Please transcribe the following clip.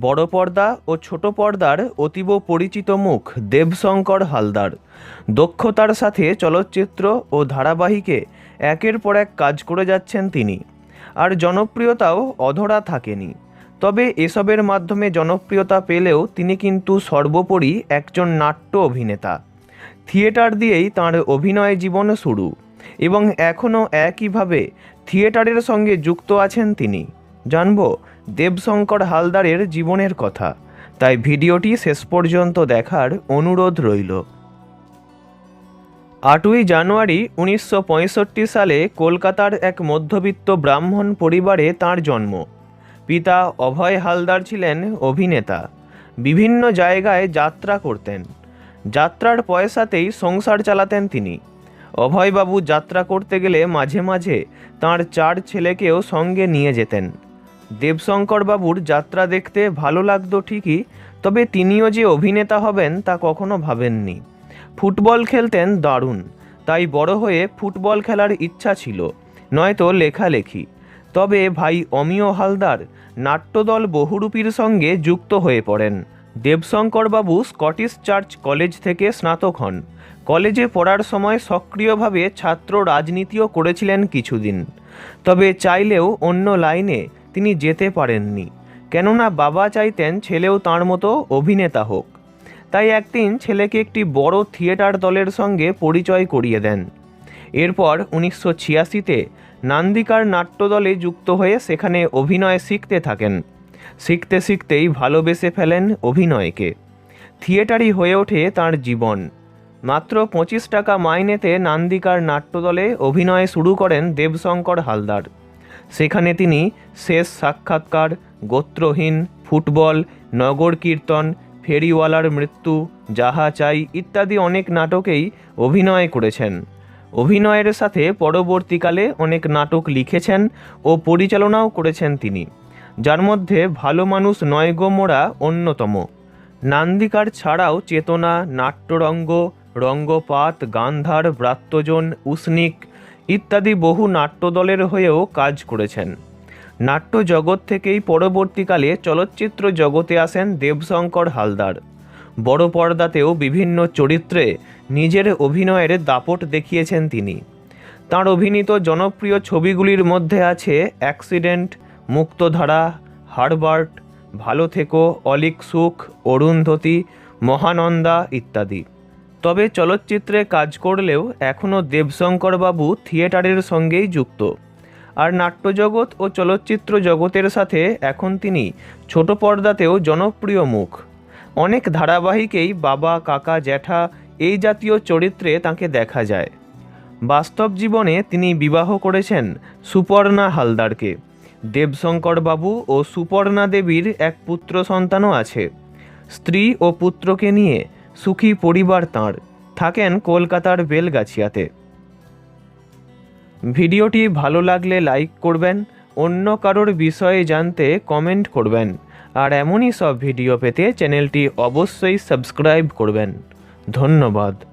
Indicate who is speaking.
Speaker 1: বড় পর্দা ও ছোট পর্দার অতীব পরিচিত মুখ দেবশঙ্কর হালদার। দক্ষতার সাথে চলচ্চিত্র ও ধারাবাহিকে একের পর এক কাজ করে যাচ্ছেন তিনি। আর জনপ্রিয়তাও অধরা থাকেনি। তবে এসবের মাধ্যমে জনপ্রিয়তা পেলেও তিনি কিন্তু সর্বোপরি একজন নাট্য অভিনেতা। থিয়েটার দিয়েই তাঁর অভিনয় জীবন শুরু এবং এখনও একইভাবে থিয়েটারের সঙ্গে যুক্ত আছেন তিনি। জানব দেবশঙ্কর হালদারের জীবনের কথা। তাই ভিডিওটি শেষ পর্যন্ত দেখার অনুরোধ রইল। আটই জানুয়ারি উনিশশো পঁয়ষট্টি সালে কলকাতার এক মধ্যবিত্ত ব্রাহ্মণ পরিবারে তার জন্ম। পিতা অভয় হালদার ছিলেন অভিনেতা। বিভিন্ন জায়গায় যাত্রা করতেন। যাত্রার পয়সাতেই সংসার চালাতেন তিনি। অভয়বাবু যাত্রা করতে গেলে মাঝে মাঝে তার চার ছেলেকেও সঙ্গে নিয়ে যেতেন। দেবশঙ্কর বাবুর যাত্রা দেখতে ভালো লাগতো ঠিকই, তবে তিনিও যে অভিনেতা হবেন তা কখনো ভাবেননি। ফুটবল খেলতেন দারুণ, তাই বড় হয়ে ফুটবল খেলার ইচ্ছা ছিল, নয়তো লেখালেখি। তবে ভাই অমিয় হালদার নাট্যদল বহুরূপীর সঙ্গে যুক্ত হয়ে পড়েন। দেবশঙ্করবাবু স্কটিশ চার্চ কলেজ থেকে স্নাতক হন। কলেজে পড়ার সময় সক্রিয়ভাবে ছাত্র রাজনীতিও করেছিলেন কিছুদিন। তবে চাইলেও অন্য লাইনে তিনি যেতে পারেননি, কেননা বাবা চাইতেন ছেলেও তার মতো অভিনেতা হোক। তাই একদিন ছেলেকে একটি বড় থিয়েটার দলের সঙ্গে পরিচয় করিয়ে দেন। এরপর উনিশশো ছিয়াশিতে নান্দিকার নাট্যদলে যুক্ত হয়ে সেখানে অভিনয় শিখতে থাকেন। শিখতে শিখতেই ভালোবেসে ফেলেন অভিনয়কে। থিয়েটারই হয়ে ওঠে তার জীবন। মাত্র পঁচিশ টাকা মাইনেতে নান্দিকার নাট্যদলে অভিনয় শুরু করেন দেবশঙ্কর হালদার। সেখানে তিনি শেষ সাক্ষাৎকার, গোত্রহীন, ফুটবল, নগর কীর্তন, ফেরিওয়ালার মৃত্যু, যাহা চাই ইত্যাদি অনেক নাটকেই অভিনয় করেছেন। অভিনয়ের সাথে পরবর্তীকালে অনেক নাটক লিখেছেন ও পরিচালনাও করেছেন তিনি। যার মধ্যে ভালো মানুষ নয় গো মোড়া অন্যতম। নান্দিকার ছাড়াও চেতনা, নাট্যরঙ্গ, রঙ্গপাত, গান্ধার ব্রাত্যজন উসনিক ইত্যাদি বহু নাট্যদলের হয়েও কাজ করেছেন। নাট্য জগৎ থেকেই পরবর্তীকালে চলচ্চিত্র জগতে আসেন দেবশঙ্কর হালদার। বড় পর্দাতেও বিভিন্ন চরিত্রে নিজের অভিনয়ের দাপট দেখিয়েছেন তিনি। তাঁর অভিনীত জনপ্রিয় ছবিগুলির মধ্যে আছে অ্যাক্সিডেন্ট, মুক্তধারা, হারবার্ট, ভালো থেকো, অলিক সুখ, অরুন্ধতী, মহানন্দা ইত্যাদি। তবে চলচ্চিত্রে কাজ করলেও এখনও দেবশঙ্করবাবু থিয়েটারের সঙ্গেই যুক্ত। আর নাট্যজগৎ ও চলচ্চিত্র জগতের সাথে এখন তিনি ছোট পর্দাতেও জনপ্রিয় মুখ। অনেক ধারাবাহিকেই বাবা, কাকা, জ্যাঠা এই জাতীয় চরিত্রে তাকে দেখা যায়। বাস্তব জীবনে তিনি বিবাহ করেছেন সুপর্ণা হালদারকে। দেবশঙ্কর বাবু ও সুপর্ণা দেবীর এক পুত্র সন্তানও আছে। স্ত্রী ও পুত্রকে নিয়ে সুখী পরিবার তাঁর, থাকেন কলকাতার বেলগাছিয়াতে। ভিডিওটি ভালো লাগলে লাইক করবেন, অন্য কারোর বিষয়ে জানতে কমেন্ট করবেন, আর এমনই সব ভিডিও পেতে চ্যানেলটি অবশ্যই সাবস্ক্রাইব করবেন। ধন্যবাদ।